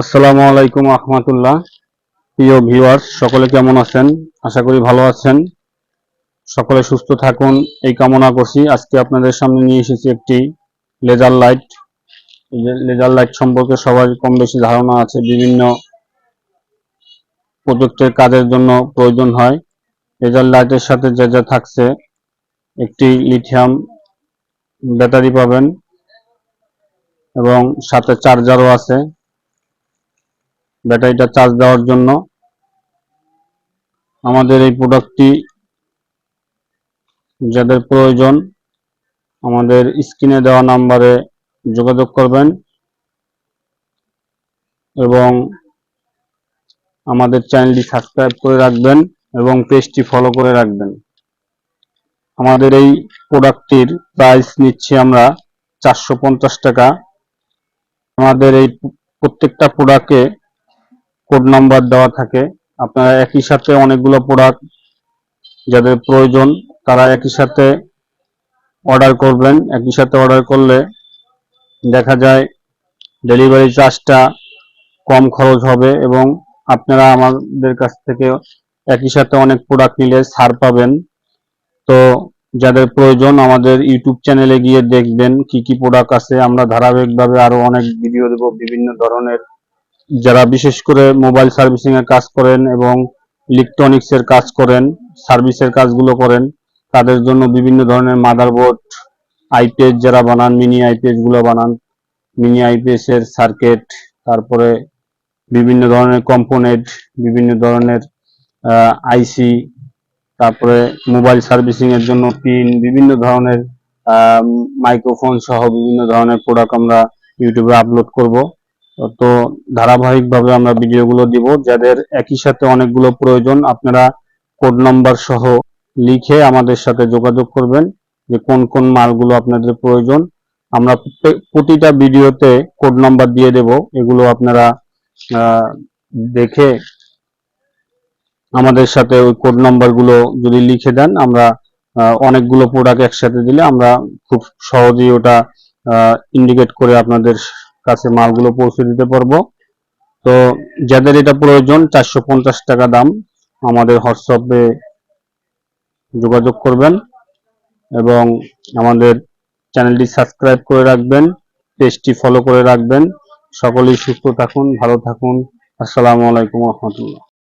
আসসালামু আলাইকুম আহমতুল্লাহ। প্রিয় ভিউয়ার্স, সকলে কেমন আছেন? আশা করি ভালো আছেন। সকলে সুস্থ থাকুন। এই কামনা করছি, আজকে আপনাদের সামনে নিয়ে এসেছি একটি লেজার লাইট লেজার লাইট সম্পর্কে সবার কম বেশি ধারণা আছে, বিভিন্ন প্রযুক্তির কাজের জন্য প্রয়োজন হয়। লেজার লাইটের সাথে যা যা থাকছে, একটি লিথিয়াম ব্যাটারি পাবেন এবং সাথে চার্জারও আছে। ব্যাটারিটা চার্জ দেওয়ার জন্য। আমাদের এই প্রোডাক্টটি যাদের প্রয়োজন, আমাদের স্ক্রিনে দেওয়া নাম্বারে যোগাযোগ করবেন এবং আমাদের চ্যানেলটি সাবস্ক্রাইব করে রাখবেন এবং পেজটি ফলো করে রাখবেন। আমাদের এই প্রোডাক্টটির প্রাইস নিচ্ছি আমরা চারশো পঞ্চাশ টাকা। আমাদের এই প্রত্যেকটা প্রোডাক্টে কোড নাম্বার দেওয়া থাকে। আপনারা একই সাথে অনেকগুলো প্রোডাক্ট যাদের প্রয়োজন, তারা একই সাথে অর্ডার করবেন। একই সাথে অর্ডার করলে দেখা যায় ডেলিভারি চার্জটা কম খরচ হবে এবং আপনারা আমাদের কাছ থেকে একই সাথে অনেক প্রোডাক্ট নিলে ছাড় পাবেন। তো যাদের প্রয়োজন আমাদের ইউটিউব চ্যানেলে গিয়ে দেখবেন কি কি প্রোডাক্ট আছে। আমরা ধারাবাহিকভাবে আরও অনেক ভিডিও দেব, বিভিন্ন ধরনের যারা বিশেষ করে মোবাইল সার্ভিসিং এর কাজ করেন এবং ইলেকট্রনিক্স এর কাজ করেন সার্ভিসের কাজগুলো করেন, তাদের জন্য বিভিন্ন ধরনের মাদারবোর্ড আইপিএস যারা বানান মিনি আইপিএসগুলো বানান মিনি আইপিএস এর সার্কিট তারপরে বিভিন্ন ধরনের কম্পোনেন্ট বিভিন্ন ধরনের আইসি তারপরে মোবাইল সার্ভিসিং এর জন্য পিন বিভিন্ন ধরনের মাইক্রোফোন সহ বিভিন্ন ধরনের প্রোডাক্ট আমরা ইউটিউবে আপলোড করব। তো ধারাবাহিকভাবে আমরা ভিডিওগুলো দিব, যাদের একই সাথে অনেকগুলো প্রয়োজন, আপনারা কোড নাম্বার সহ লিখে আমাদের সাথে যোগাযোগ করবেন যে কোন কোন মালগুলো আপনাদের প্রয়োজন। আমরা প্রতিটা ভিডিওতে কোড নাম্বার দিয়ে দেব, এগুলো আপনারা দেখে আমাদের সাথে ওই কোড নাম্বারগুলো যদি লিখে দেন, আমরা অনেকগুলো প্রোডাক্ট একসাথে দিলে আমরা খুব সহজেই ওটা ইন্ডিকেট করে আপনাদের কাছে মালগুলো পৌঁছে দিতে পারব। তো যাদের এটা প্রয়োজন, চারশো পঞ্চাশ টাকা দাম আমাদের হোয়াটসঅ্যাপে যোগাযোগ করবেন এবং আমাদের চ্যানেলটি সাবস্ক্রাইব করে রাখবেন, পেজটি ফলো করে রাখবেন। সকলেই সুস্থ থাকুন, ভালো থাকুন। আসসালামু আলাইকুম রহমতুল্লাহ।